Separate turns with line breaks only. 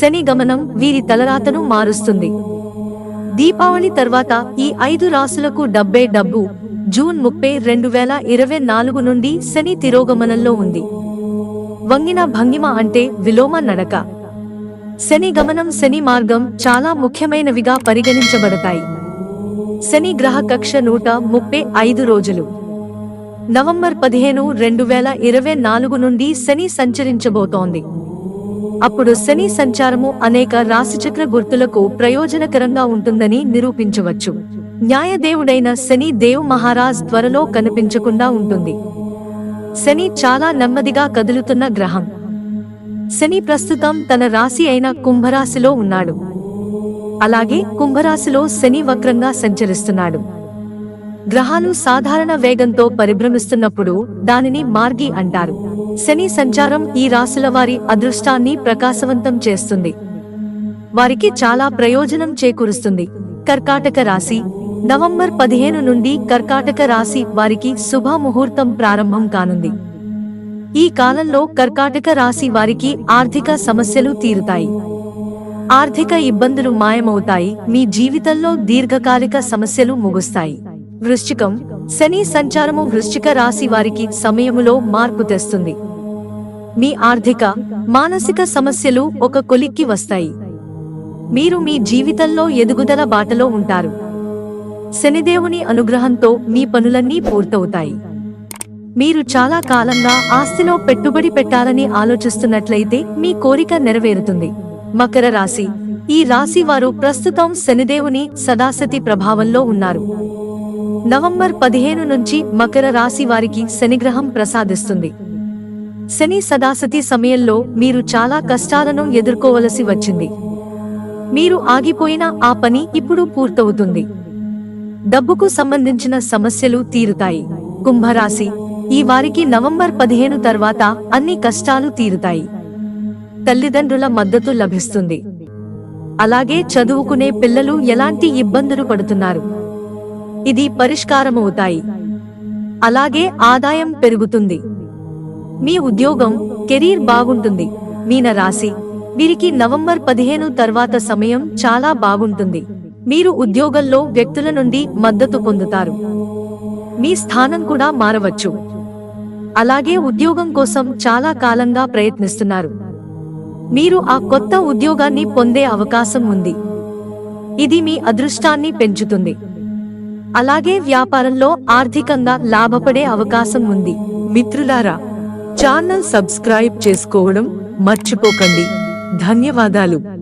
శని గమనం వీరి తలరాతను మారుస్తుంది. దీపావళి తర్వాత ఈ ఐదు రాసులకు డబ్బే డబ్బు. జూన్ ముప్పై రెండు వేల ఇరవై నాలుగు నుండి శని తిరోగమనంలో ఉంది. వంగిన భంగిమ అంటే విలోమ నడక. శని గమనం శని మార్గం చాలా ముఖ్యమైనవిగా పరిగణించబడతాయి. శని గ్రహ కక్ష నూట ముప్పై ఐదు రోజులు. నవంబర్ పదిహేను రెండు వేల ఇరవై నాలుగు నుండి శని సంచరించబోతోంది. అప్పుడు శని సంచారము అనేక రాశిచక్ర గుర్తులకు ప్రయోజనకరంగా ఉంటుందని నిరూపించవచ్చు. న్యాయదేవుడైన శని దేవ్ మహారాజ్ త్వరలో కనిపించకుండా ఉంటుంది. శని చాలా నెమ్మదిగా కదులుతున్న గ్రహం. శని ప్రస్తుతం తన రాశి అయిన కుంభరాశిలో ఉన్నాడు. అలాగే కుంభరాశిలో శని వక్రంగా సంచరిస్తున్నాడు. గ్రహాలు సాధారణ వేగంతో పరిభ్రమిస్తున్నప్పుడు దానిని మార్గి అంటారు. శని సంచారం ఈ రాశుల వారి అదృష్టాన్ని ప్రకాశవంతం చేస్తుంది. వారికి చాలా ప్రయోజనం చేకూరుస్తుంది. కర్కాటక రాశి నవంబర్ పదిహేను నుండి కర్కాటక రాశి వారికి శుభ ముహూర్తం ప్రారంభం కానుంది. ఈ కాలంలో కర్కాటక రాశి వారికి ఆర్థిక సమస్యలు తీరుతాయి. ఆర్థిక ఇబ్బందులు మాయమవుతాయి. మీ జీవితంలో దీర్ఘకాలిక సమస్యలు ముగుస్తాయి. వృశ్చికం శని సంచారము వృశ్చిక రాశి వారికి సమయములో మార్పు తెస్తుంది. మీ ఆర్థిక మానసిక సమస్యలు ఒక కొలిక్కి వస్తాయి. మీరు మీ జీవితంలో ఎదుగుదల బాటలో ఉంటారు. శనిదేవుని అనుగ్రహంతో మీ పనులన్నీ పూర్తవుతాయి. మీరు చాలా కాలంగా ఆస్తిలో పెట్టుబడి పెట్టాలని ఆలోచిస్తున్నట్లయితే మీ కోరిక నెరవేరుతుంది. మకర రాశి ఈ రాశి వారు ప్రస్తుతం శనిదేవుని సదాసతి ప్రభావంలో ఉన్నారు. నవంబర్ పదిహేను నుంచి మకర రాశి వారికి శనిగ్రహం ప్రసాదిస్తుంది. శని సదాసతి సమయంలో మీరు చాలా కష్టాలను ఎదుర్కోవలసి వచ్చింది. మీరు ఆగిపోయిన ఆ పని ఇప్పుడు పూర్తవుతుంది. డబ్బుకు సంబంధించిన సమస్యలు తీరుతాయి. కుంభరాశి ఈ వారికి నవంబర్ పదిహేను తర్వాత అన్ని కష్టాలు తీరుతాయి. తల్లిదండ్రుల మద్దతు లభిస్తుంది. అలాగే చదువుకునే పిల్లలు ఎలాంటి ఇబ్బందులు పడుతున్నారు? ఇది పరిష్కారమవుతాయి. అలాగే ఆదాయం పెరుగుతుంది. మీ ఉద్యోగం కెరీర్ బాగుంటుంది. మీన రాశి వీరికి నవంబర్ పదిహేను తర్వాత సమయం చాలా బాగుంటుంది. మీరు ఉద్యోగంలో వ్యక్తుల నుండి మద్దతు పొందుతారు. మీ స్థానం కూడా మారవచ్చు. అలాగే ఉద్యోగం కోసం చాలా కాలంగా ప్రయత్నిస్తున్నారు. మీరు ఆ కొత్త ఉద్యోగాన్ని పొందే అవకాశం ఉంది. ఇది మీ అదృష్టాన్ని పెంచుతుంది. అలాగే వ్యాపారంలో ఆర్థికంగా లాభపడే అవకాశం ఉంది. మిత్రులారా ఛానల్ సబ్స్క్రైబ్ చేసుకోవడం మర్చిపోకండి. ధన్యవాదాలు.